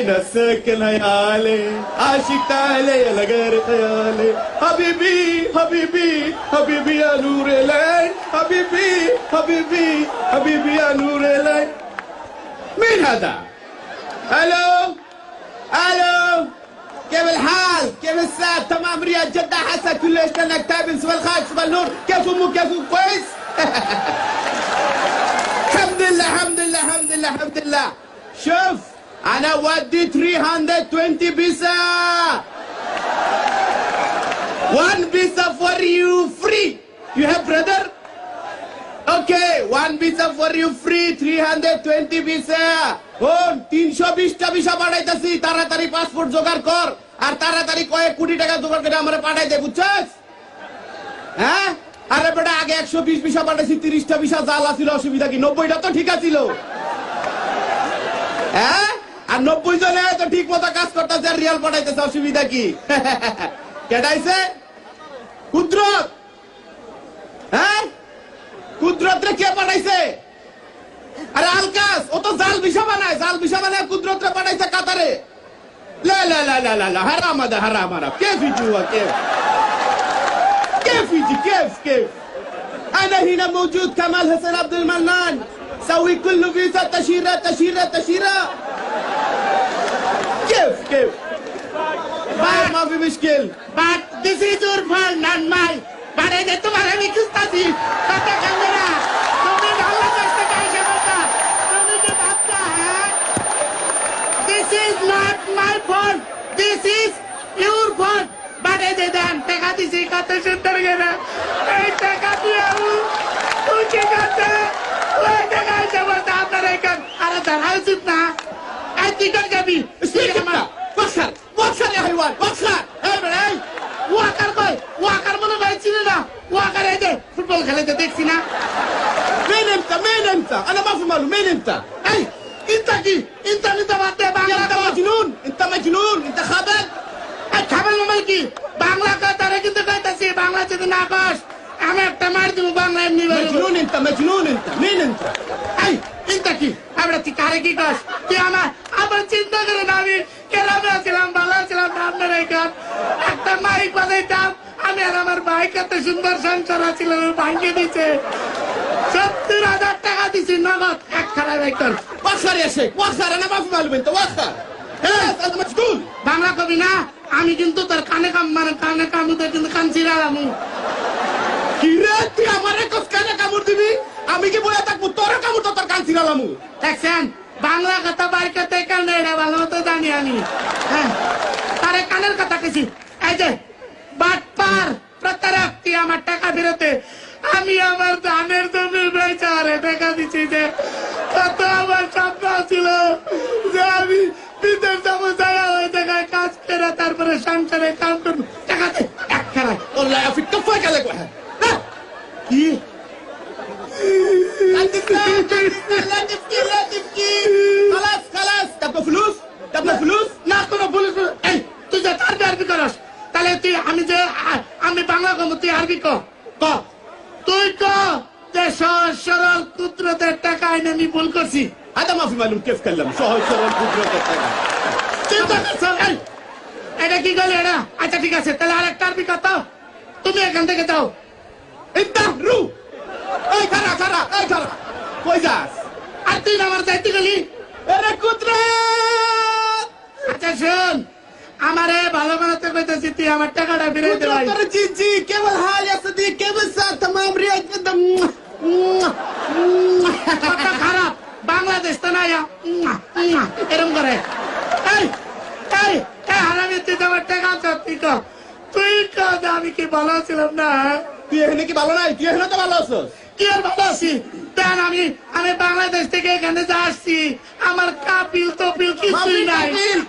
عين ساكن هيعلي عاشق تعالي يا لغير خيالي حبيبي حبيبي حبيبي يا نور العين حبيبي حبيبي حبيبي يا نور العين مين هذا؟ ألو ألو كيف الحال؟ كيف الساعة؟ تمام رياض جدة حسن كل إيش لك تابن سوى الخير سوى النور كيف أمك كيف؟ كويس؟ الحمد لله الحمد لله الحمد لله الحمد لله شوف انا ودي 320 بيسا one pizza for you free you have brother okay one pizza for you free 320 pizza ও তিনশো বিশটা visa পাঠাইতেছি তাড়াতাড়ি passport জোগাড় কর আর তাড়াতাড়ি কয়েক কোটি টাকা জোগাড় করে আমার পাঠাই দে বুঝছস হ্যাঁ আরে বেটা আগে একশো বিশ ভিসা পাঠাইছি তিরিশটা ভিসা জাল আছিল অসুবিধা কি নব্বইটা তো ঠিক আছিল হ্যাঁ আর নব্বই জনে তো ঠিক মতো কাজ করতেছে আর রিয়াল পাঠাইতেছে অসুবিধা কি কেটাইছে কুদ্রত হ্যাঁ কুদ্রত রে কে পাঠাইছে আরে আলকাস ও তো জাল বিষা বানায় জাল বিষা বানায় কুদরত রে পাঠাইছে কাতারে লা লা লা লা লা লা হারাম আদা হারাম হারাম كيف يجوا كيف كيف يجي كيف كيف انا هنا موجود كمال حسن عبد المنان سوي كل فيزا تشيرة تشيرة تشيرة Give, give. Buy माफ़ी मुश्किल. But this is your fault, not mine. But I get तुम्हारा भी किस ताजी? पता क्या मेरा? तुमने डाला कष्ट का क्या पता? तुमने क्या भागता है? This is not my fault. This is your fault. But I did them. तेरा दिसी का तो शुद्ध गया. एक तेरा दिया हूँ. तू क्या करता? वो एक तेरा ज़बरदस्त आपने कर. अरे धराई सुना. কর যাবি اسمك انت وخر وخر يا حيوان وخر এই বেড়া, এই, ওয়াকার কই ওয়াকার মনে হয় চিনি না ওয়াকার এই যে ফুটবল খেলাতে দেখছি না مين انت مين انت انا ما في ماله مين انت এই ইন্তা কি ইন্তা নিতে বাদ দে বাংলা انت কও। مجنون انت مجنون انت خبل এই খাবেন মোবাইল কি বাংলা কথারে কিন্তু কইতাছি বাংলা যদি না কস আমি একটা মার দিব বাংলা এমনি বলবো مجنون انت مجنون انت مين انت এই ইন্তা কি আমরা তুই কারে কি কস তুই আমার আবার চিন্তা করেন আমি কেরামে ছিলাম ভালো ছিলাম আপনার এখান একটা মাইক বাজাইতাম আমি আর আমার বাইক এত সুন্দর সংসার আছিল ভাঙিয়ে দিছে। সত্তর হাজার টাকা দিছি নগদ। এক খারাপ বাইকর এসে না বাপু মালবেন তো হ্যাঁ। হ্যাঁ, বাংলা কবি না আমি কিন্তু তোর কানে কাম মানে কানে কামু কিন্তু কান চিরা আমি কিরে কানে কামড় দিবি? আমি কি বলে থাকব? তোর কামড় তো তোর কানছি চিরালামু দেখছেন? বাংলা কথা বাই করতে কানে এটা ভালো মতো জানি আমি। হ্যাঁ কানের কথা কেছি এই যে বাট পার প্রতারক আমার টাকা ফেরতে। আমি আমার ধানের জমি বেচারে টাকা দিচ্ছি যে, কত আমার স্বপ্ন ছিল যে আমি বিদেশ যাব যারা ওই জায়গায় কাজ করে তারপরে সংসারে কাম কুদরতের টাকা আইন আমি ভুল করছি। আচ্ছা, ঠিক আছে, তাহলে আর আরবি কথা। তুমি এখান থেকে যাও। রু। এই খারা খারা এই খারা কই যাস? আর তুই আমার যাইতে গেলি? কুদরত! আচ্ছা শোন, আমারে ভালো বানাতে কইতেছি, তুই আমার টাকাটা ফিরে দে, ভাই। জি জি কেবল হাল আছে দি কেবল সাথ তমাম রিয়াজ আমি বাংলাদেশ থেকে এখানে আমার কাপিল তপিল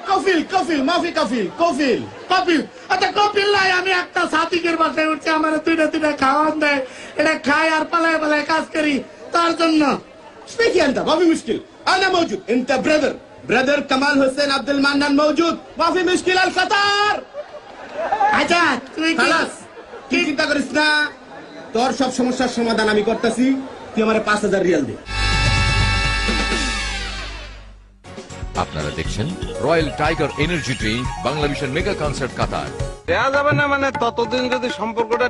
কফিল কফিল মাফি কফিল কফিল। কপিল আচ্ছা কপিল নাই আমি একটা সাতিকের বাসায় উঠছি আমার দুইটা দুইটা খাওয়ান দেয়। এটা খাই আর পালায় পালায় কাজ করি। তার জন্য আনা মৌজুদ। ইন্টার ব্রাদার ব্রাদার কামাল হোসেন আব্দুল মান্নান মৌজুদ। মাফি মুশকিল আল খাতা আচ্ছা তুই তুই চিন্তা করিস না। তোর সব সমস্যার সমাধান আমি করতেছি। তুই আমার পাঁচ হাজার রিয়াল দে। আপনারা দেখছেন রয়্যাল টাইগার এনার্জি ড্রিঙ্ক বাংলাদেশের মেগা কনসার্ট কাতার। দেয়া যাবে না মানে ততদিন যদি সম্পর্কটা